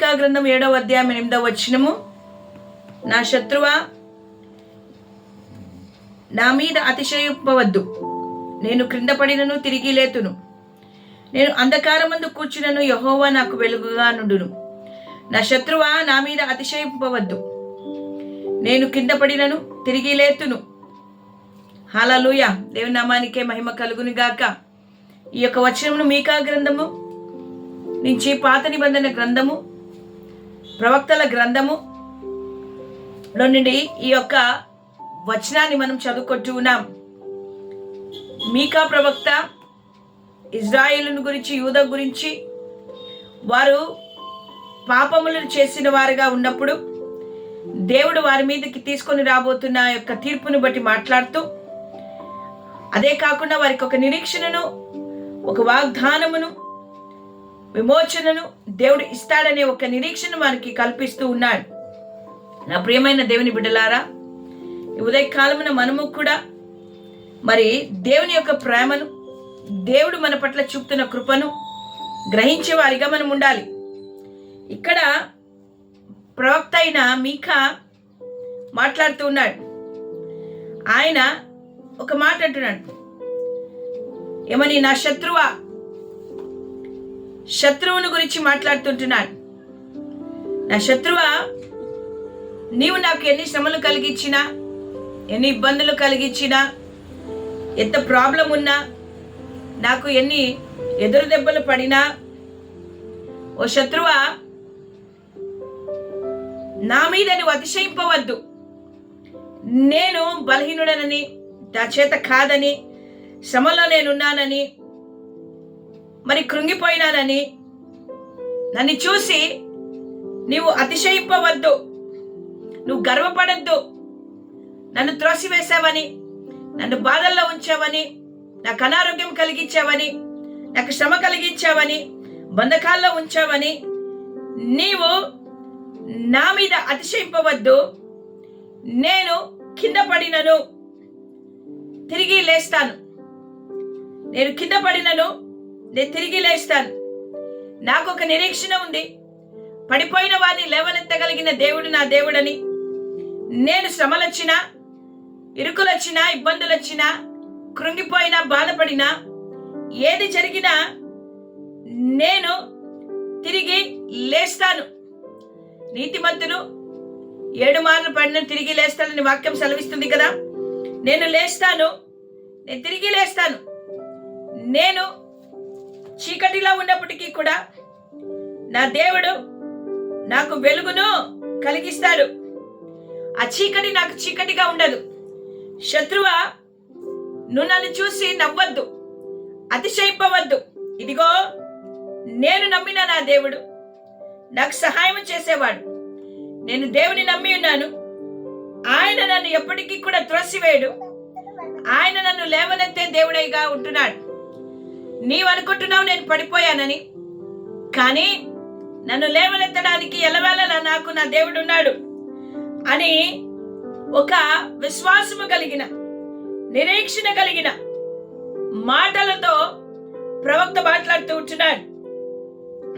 మీకా గ్రంథం ఏడవ అధ్యాయం ఎనిమిదవ వచ్చినము నా శత్రువా నా మీద అతిశయింపవద్దు. నేను క్రింద పడినను తిరిగి లేతును. నేను అంధకారమందు కూర్చునను యహోవా నాకు వెలుగుగా నుండును. నా శత్రువా నా మీద అతిశయింపవద్దు. నేను కింద పడినను తిరిగి లేతును. హాలూయ! దేవునామానికే మహిమ కలుగుని గాక. ఈ యొక్క వచనమును మీకా గ్రంథము నుంచి పాత నిబంధన గ్రంథము ప్రవక్తల గ్రంథము లో నుండి ఈ యొక్క వచనాన్ని మనం చదువుకుంటూ ఉన్నాం. మీకా ప్రవక్త ఇజ్రాయేలును గురించి యూద గురించి వారు పాపములను చేసిన వారుగా ఉన్నప్పుడు దేవుడు వారి మీదకి తీసుకొని రాబోతున్న యొక్క తీర్పును బట్టి మాట్లాడుతూ అదే కాకుండా వారికి ఒక నిరీక్షణను ఒక వాగ్దానమును విమోచనను దేవుడు ఇస్తాడనే ఒక నిరీక్షణ వారికి కల్పిస్తూ ఉన్నాడు. నా ప్రియమైన దేవుని బిడ్డలారా ఉదయకాలమున మనము కూడా మరి దేవుని యొక్క ప్రేమను దేవుడు మన పట్ల చూపుతున్న కృపను గ్రహించే వారిగా మనం ఉండాలి. ఇక్కడ ప్రవక్త అయిన మీకా మాట్లాడుతూ ఉన్నాడు. ఆయన ఒక మాట అంటున్నాడు. ఏమని నా శత్రువా? శత్రువుని గురించి మాట్లాడుతుంటున్నాడు నా శత్రువ నీవు నాకు ఎన్ని శ్రమలు కలిగించినా ఎన్ని ఇబ్బందులు కలిగించినా ఎంత ప్రాబ్లం ఉన్నా నాకు ఎన్ని ఎదురు దెబ్బలు పడినా ఓ శత్రువ నా మీద నువ్వు అతిశయింపవద్దు. నేను బలహీనుడనని నా చేత కాదని శ్రమలో నేనున్నానని మరి కృంగిపోయినానని నన్ను చూసి నీవు అతిశయిపోవద్దు. నువ్వు గర్వపడద్దు. నన్ను త్రోసివేశావని నన్ను బాధల్లో ఉంచావని నాకు అనారోగ్యం కలిగించావని నాకు శ్రమ కలిగించావని బంధకాల్లో ఉంచావని నీవు నా మీద అతిశయింపవద్దు. నేను కింద పడినను. తిరిగి లేస్తాను. నేను కింద పడినను. నేను తిరిగి లేస్తాను. నాకు ఒక నిరీక్షణ ఉంది. పడిపోయిన వారిని లేవనెత్తగలిగిన దేవుడు నా దేవుడని. నేను శ్రమలొచ్చినా ఇరుకులొచ్చినా ఇబ్బందులొచ్చినా కృంగిపోయినా బాధపడినా ఏది జరిగినా నేను తిరిగి లేస్తాను. నీతిమంతులు ఏడు మార్లు పడిన తిరిగి లేస్తానని వాక్యం సెలవిస్తుంది కదా. నేను లేస్తాను. నేను తిరిగి లేస్తాను. నేను చీకటిలో ఉన్నప్పటికీ కూడా నా దేవుడు నాకు వెలుగును కలిగిస్తాడు. ఆ చీకటి నాకు చీకటిగా ఉండదు. శత్రువ నువ్వు నన్ను చూసి నవ్వద్దు. అతిశయింపవద్దు. ఇదిగో నేను నమ్మిన నా దేవుడు నాకు సహాయం చేసేవాడు. నేను దేవుని నమ్మి ఉన్నాను. ఆయన నన్ను ఎప్పటికీ కూడా త్రోసివేయడు. ఆయన నన్ను లేవనెత్తే దేవుడైగా ఉంటున్నాడు. నీవు అనుకుంటున్నావు నేను పడిపోయానని. కానీ నన్ను లేవనెత్తడానికి ఎలవేళలా నాకు నా దేవుడు ఉన్నాడు అని ఒక విశ్వాసము కలిగిన నిరీక్షణ కలిగిన మాటలతో ప్రవక్త మాట్లాడుతూ ఉంటున్నాడు.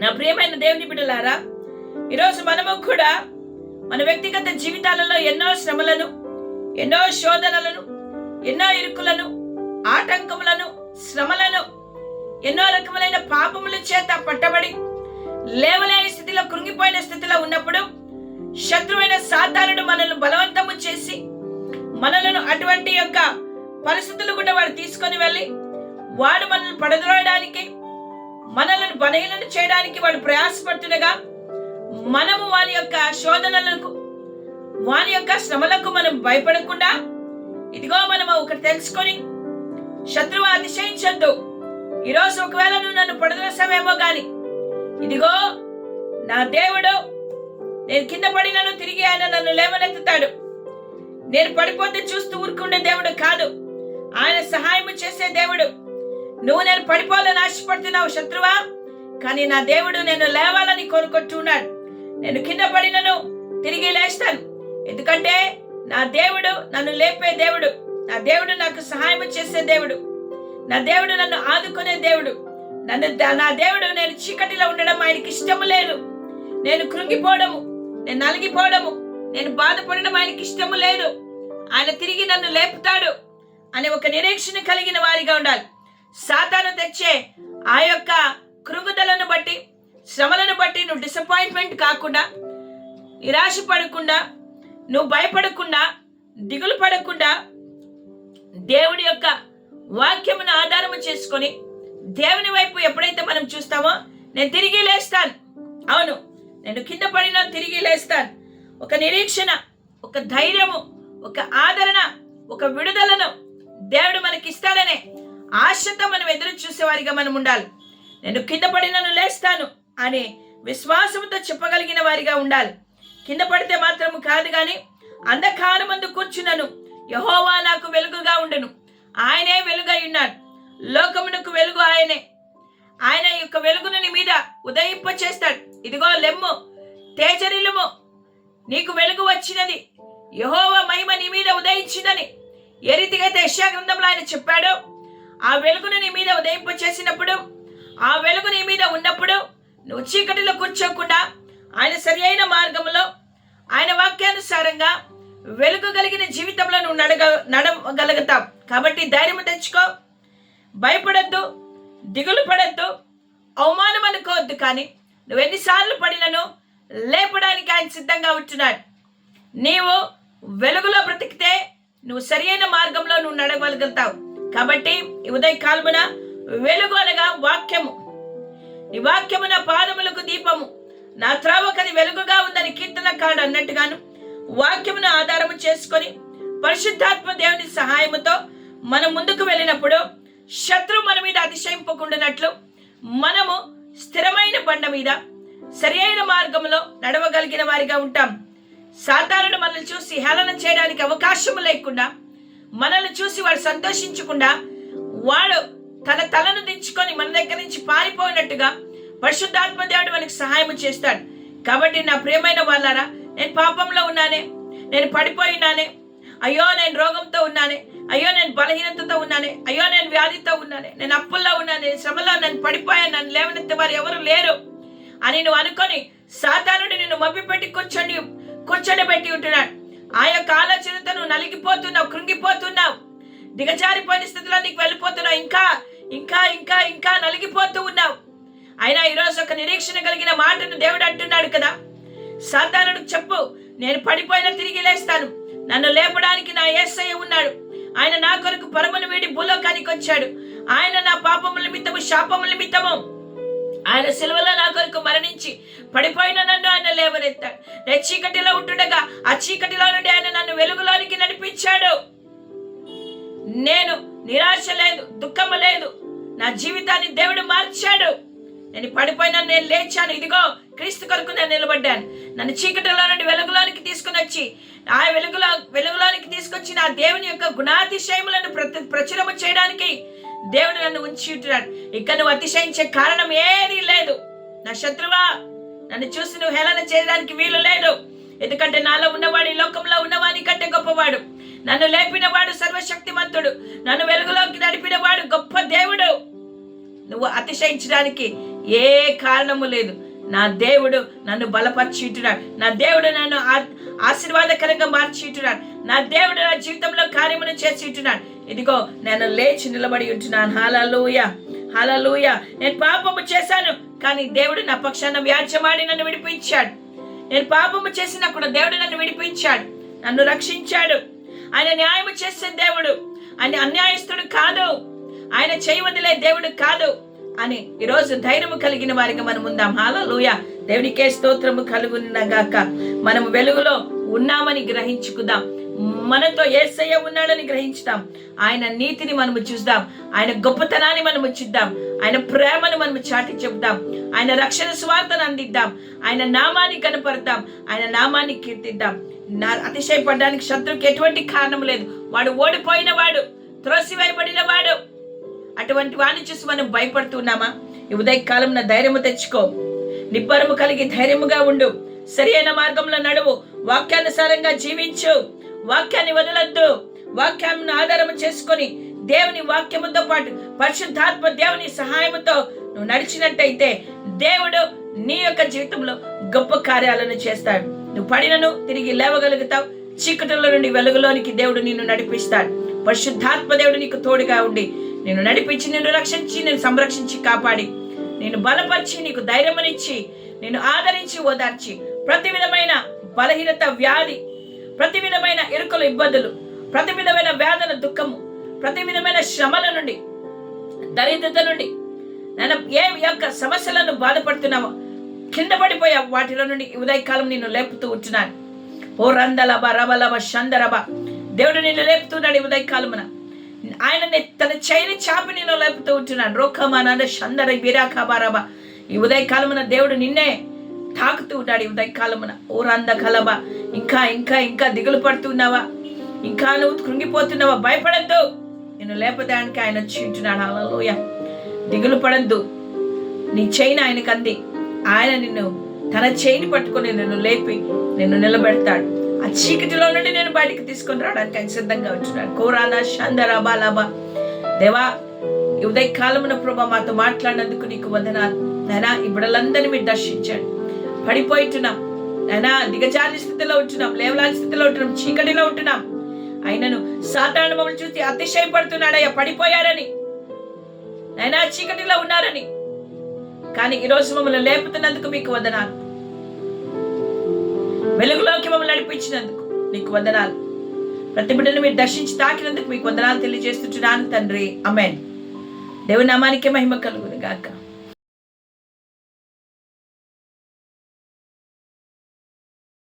నా ప్రియమైన దేవుని బిడ్డలారా ఈరోజు మనము కూడా మన వ్యక్తిగత జీవితాలలో ఎన్నో శ్రమలను ఎన్నో శోధనలను ఎన్నో ఇరుకులను ఆటంకములను శ్రమలను ఎన్నో రకములైన పాపముల చేత పట్టబడి లేవలేని స్థితిలో కృంగిపోయిన స్థితిలో ఉన్నప్పుడు శత్రువైన సాతానుడు మనల్ని బలవంతము చేసి మనలను అటువంటి యొక్క పరిస్థితులు కూడా వాడు తీసుకొని వెళ్ళి వాడు మనల్ని పడద్రోయడానికి మనలను బలహీనలు చేయడానికి వాడు ప్రయాసపడుతుండగా మనము వాని యొక్క శోధనలకు వాని యొక్క శ్రమలకు మనం భయపడకుండా ఇదిగో మనం ఒకటి తెలుసుకొని శత్రువు అతిశయించద్దు. ఈరోజు ఒకవేళ నువ్వు నన్ను పడదోసావేమో గాని ఇదిగో నా దేవుడు నేను కింద పడినను తిరిగి ఆయన నన్ను లేవనెత్తుతాడు. నేను పడిపోతే చూస్తూ ఊరుకుండే దేవుడు కాదు. ఆయన సహాయం చేసే దేవుడు. నువ్వు నేను పడిపోవాలని ఆశపడుతున్నావు శత్రువా? కానీ నా దేవుడు నేను లేవాలని కోరుకుంటున్నాడు. నేను కింద పడినను తిరిగి లేస్తాను. ఎందుకంటే నా దేవుడు నన్ను లేపే దేవుడు. నా దేవుడు నాకు సహాయం చేసే దేవుడు. నా దేవుడు నన్ను ఆదుకునే దేవుడు. నన్ను నా దేవుడు నేను చీకటిలో ఉండడం ఆయనకి ఇష్టము లేదు. నేను కృంగిపోవడము నేను నలిగిపోవడము నేను బాధపడడం ఆయనకి ఇష్టము లేదు. ఆయన తిరిగి నన్ను లేపుతాడు అనే ఒక నిరీక్షణ కలిగిన వారిగా ఉండాలి. సాతాను తెచ్చే ఆ యొక్క కృంగుదలను బట్టి శ్రమలను బట్టి నువ్వు డిసప్పాయింట్మెంట్ కాకుండా నిరాశ పడకుండా నువ్వు భయపడకుండా దిగులు పడకుండా దేవుడి యొక్క వాక్యమును ఆధారము చేసుకొని దేవుని వైపు ఎప్పుడైతే మనం చూస్తామో నేను తిరిగి లేస్తాను. అవును నేను కింద పడినా తిరిగి లేస్తాను. ఒక నిరీక్షణ ఒక ధైర్యము ఒక ఆదరణ ఒక విడుదలను దేవుడు మనకి ఇస్తాడనే ఆశతో మనం ఎదురు చూసేవారిగా మనం ఉండాలి. నేను కింద పడినను లేస్తాను అనే విశ్వాసంతో చెప్పగలిగిన వారిగా ఉండాలి. కింద పడితే మాత్రము కాదు కానీ అంధకారమందు కూర్చున్నను. యహోవా నాకు వెలుగుగా ఉండను. ఆయనే వెలుగై ఉన్నాడు. లోకమునకు వెలుగు ఆయనే. ఆయన యొక్క వెలుగును నీ మీద ఉదయింప చేస్తాడు. ఇదిగో లెమ్ము తేజరిలుము నీకు వెలుగు వచ్చినది. యహోవ మహిమ నీ మీద ఉదయించిందని ఏ రీతిగా గ్రంథంలో ఆయన చెప్పాడు ఆ వెలుగును నీ మీద ఉదయింప చేసినప్పుడు ఆ వెలుగు నీ మీద ఉన్నప్పుడు నువ్వు చీకటిలో కూర్చోకుండా ఆయన సరి అయిన మార్గంలో ఆయన వాక్యానుసారంగా వెలుగు కలిగిన జీవితంలో నువ్వు నడగ నడవగలుగుతావు. కాబట్టి ధైర్యం తెచ్చుకో. భయపడద్దు. దిగులు పడద్దు. అవమానం అనుకోవద్దు కానీ నువ్వు ఎన్నిసార్లు పడినను లేపడానికి ఆయన సిద్ధంగా ఉంటున్నాడు. నీవు వెలుగులో బ్రతికితే నువ్వు సరియైన మార్గంలో నువ్వు నడవగలుగుతావు. కాబట్టి ఉదయ కాలమున వెలుగు అనగా వాక్యము. నీ వాక్యము నా పాదములకు దీపము. నా త్రావకది వెలుగుగా ఉందని కీర్తనకాడు అన్నట్టుగాను వాక్యమును ఆధారము చేసుకొని పరిశుద్ధాత్మ దేవుని సహాయముతో మనం ముందుకు వెళ్ళినప్పుడు శత్రువు మన మీద అతిశయింపకుండానట్లు మనము స్థిరమైన బండ మీద సరి అయిన మార్గంలో నడవగలిగిన వారిగా ఉంటాం. సాధారణ మనల్ని చూసి హేళన చేయడానికి అవకాశం లేకుండా మనల్ని చూసి వాడు సంతోషించకుండా వాడు తన తలను దించుకొని మన దగ్గర నుంచి పారిపోయినట్టుగా పరిశుద్ధాత్మ దేవుడు మనకి సహాయం చేస్తాడు. కాబట్టి నా ప్రియమైన వాళ్ళారా నేను పాపంలో ఉన్నానే నేను పడిపోయినానే అయ్యో నేను రోగంతో ఉన్నానే అయ్యో నేను బలహీనతతో ఉన్నానే అయ్యో నేను వ్యాధితో ఉన్నానే నేను అప్పుల్లో ఉన్నాను నేను శ్రమలో నేను పడిపోయాను నన్ను లేవనెత్తే వారు ఎవరు లేరు అని నువ్వు అనుకొని సాతానుడు నిన్ను పెట్టి కూర్చొని కూర్చొని పెట్టి ఉంటున్నాడు. ఆ యొక్క ఆలోచనతో నువ్వు నలిగిపోతున్నావు కృంగిపోతున్నావు. దిగజారిపోయిన స్థితిలో నీకు వెళ్ళిపోతున్నావు. ఇంకా ఇంకా ఇంకా ఇంకా నలిగిపోతూ ఉన్నావు. అయినా ఈరోజు ఒక నిరీక్షణ కలిగిన మాటను దేవుడు అంటున్నాడు కదా. సాతానుడు చెప్పు నేను పడిపోయినా తిరిగి లేస్తాను. నన్ను లేపడానికి నా ఏసయ్య ఉన్నాడు. ఆయన నా కొరకు పరమను వీడి భూలోకానికి వచ్చాడు. ఆయన నా పాపముల నిమిత్తము శాపముల నిమిత్తము. ఆయన సిలువలో నా కొరకు మరణించి పడిపోయిన నన్ను ఆయన లేవనెత్తాడు. నేను చీకటిలో ఉంటుండగా ఆ చీకటిలో నుండి ఆయన నన్ను వెలుగులోనికి నడిపించాడు. నేను నిరాశ లేదు దుఃఖము లేదు. నా జీవితాన్ని దేవుడు మార్చాడు. నేను పడిపోయినా నేను లేచాను. ఇదిగో క్రీస్తు కొరకు నేను నిలబడ్డాను. నన్ను చీకటిలో నుండి వెలుగులోనికి తీసుకుని వచ్చి ఆ వెలుగులో వెలుగులోనికి తీసుకొచ్చి నా దేవుని యొక్క గుణాతిశయములను ప్రతి ప్రచురము చేయడానికి దేవుడు నన్ను ఉంచి ఉంటున్నాడు ఇక్కడ నువ్వు అతిశయించే కారణం ఏదీ లేదు. నా శత్రువా నన్ను చూసి నువ్వు హేళన చేయడానికి వీలు లేదు. ఎందుకంటే నాలో ఉన్నవాడు ఈ లోకంలో ఉన్నవాని కంటే గొప్పవాడు. నన్ను లేపినవాడు సర్వశక్తిమంతుడు. నన్ను వెలుగులోకి నడిపినవాడు గొప్ప దేవుడు. నువ్వు అతిశయించడానికి ఏ కారణము లేదు. నా దేవుడు నన్ను బలపరిచిటున్నాడు నా దేవుడు నన్ను ఆ- ఆశీర్వాదకరంగా మార్చిటున్నాడు నా దేవుడు నా జీవితంలో కార్యమును చేసిటున్నాడు ఇదిగో నేను లేచి నిలబడి ఉంటున్నాను. హాలూయ హాలూయ నేను పాపము చేశాను కానీ దేవుడు నా పక్షాన వ్యాజ్యమాడి నన్ను విడిపించాడు. నేను పాపము చేసినప్పుడు దేవుడు నన్ను విడిపించాడు. నన్ను రక్షించాడు. ఆయన న్యాయము చేసే దేవుడు. ఆయన అన్యాయస్తుడు కాదు. ఆయన చేయవదిలే దేవుడు కాదు. అని ఈరోజు ధైర్యము కలిగిన వారికి మనం ఉందాం. హాలూయ దేవునికే స్తోత్రము కలుగునగాక. మనం వెలుగులో ఉన్నామని గ్రహించుకుందాం. మనతో ఏసయ్య ఉన్నాడని గ్రహించుదాం ఆయన నీతిని మనము చూద్దాం ఆయన గొప్పతనాన్ని మనము చూద్దాం. ఆయన ప్రేమను మనము చాటి చెబుదాం ఆయన రక్షణ స్వార్థను అందిద్దాం. ఆయన నామాన్ని కనపడదాం ఆయన నామాన్ని కీర్తిద్దాం. నా అతిశయపడడానికి శత్రువుకి ఎటువంటి కారణం లేదు. వాడు ఓడిపోయిన వాడు త్రోసివేయబడిన వాడు. అటువంటి వాడిని చూసి మనం భయపడుతున్నామా? ఈ ఉదయకాలం నా ధైర్యము తెచ్చుకో. నిబ్బరము కలిగి ధైర్యముగా ఉండు. సరి అయిన మార్గంలో నడువు. వాక్యానుసారంగా జీవించు. వాక్యాన్ని వదలొద్దు. వాక్యాన్ని ఆధారము చేసుకొని దేవుని వాక్యముతో పాటు పరిశుద్ధాత్మ దేవుని సహాయముతో నువ్వు నడిచినట్టయితే దేవుడు నీ యొక్క జీవితంలో గొప్ప కార్యాలను చేస్తాడు. నువ్వు పడినను తిరిగి లేవగలుగుతావు. చీకటిలో నుండి వెలుగులోనికి దేవుడు నిన్ను నడిపిస్తాడు. పరిశుద్ధాత్మ దేవుడు నీకు తోడుగా ఉండి నేను నడిపించి నిన్ను రక్షించి నేను సంరక్షించి కాపాడి. నేను బలపరిచి నీకు ధైర్యమనిచ్చి నేను ఆదరించి ఓదార్చి ప్రతి విధమైన బలహీనత వ్యాధి ప్రతి విధమైన ఇరుకుల ఇబ్బందులు ప్రతి విధమైన వేదన దుఃఖము ప్రతి విధమైన శ్రమల నుండి దరిద్రత నుండి నేను ఏ యొక్క సమస్యలను బాధపడుతున్నావో కింద పడిపోయా వాటిలో నుండి ఉదయకాలం నిన్ను లేపుతూ ఉంటున్నాను. ఓ రందలబ రబలబ షందరబ దేవుడు నిన్ను లేపుతున్నాడు ఈ ఉదయకాలమున. ఆయన తన చైని చాపి నేను లేపుతూ ఉంటున్నాను రోఖమానంద షందర బిరాఖాబారబ ఈ ఉదయకాలమున దేవుడు నిన్నే తాకుతూ ఉన్నాడు. ఈ ఉదయకాలమున ఊరంద కలబ ఇంకా ఇంకా ఇంకా దిగులు పడుతున్నావా? ఇంకా నువ్వు కృంగిపోతున్నావా? భయపడద్దు. నేను లేపడానికి ఆయన వచ్చి ఉంటున్నాడు. అలలోయ దిగులు పడద్దు. నీ చైన్ ఆయనకు అంది ఆయన నిన్ను తన చేయిని పట్టుకొని నిన్ను లేపి నిన్ను నిలబెడతాడు. ఆ చీకటిలో నుండి నేను బయటికి తీసుకొని రావడానికి ఆయన సిద్ధంగా ఉంటున్నాడు. కోరానా షందరా బాలాబా. దేవా ఉదయ కాలమున ప్రభా మాతో మాట్లాడినందుకు నీకు వందనాలు. నైనా ఈ బిడ్డలందరినీ మీరు దర్శించండి. పడిపోయిట్టున్నాం నైనా దిగజారి స్థితిలో ఉంటున్నాం. లేవలాని స్థితిలో ఉంటున్నాం. చీకటిలో ఉంటున్నాం. అయినను సాధారణ మమ్మల్ని చూసి అతిశయపడుతున్నాడయ్యా. పడిపోయారని. నైనా చీకటిలో ఉన్నారని. కానీ ఈరోజు మమ్మల్ని లేపుతున్నందుకు మీకు వందనాలు. వెలుగులోకి మమ్మల్ని నడిపించినందుకు నీకు వందనాలు. ప్రతి బిడ్డను మీరు దర్శించి తాకినందుకు మీకు వందనాలు తెలియజేస్తుంటున్నాను తండ్రి. అమెన్ దేవునామానికే మహిమ కలుగును గాక.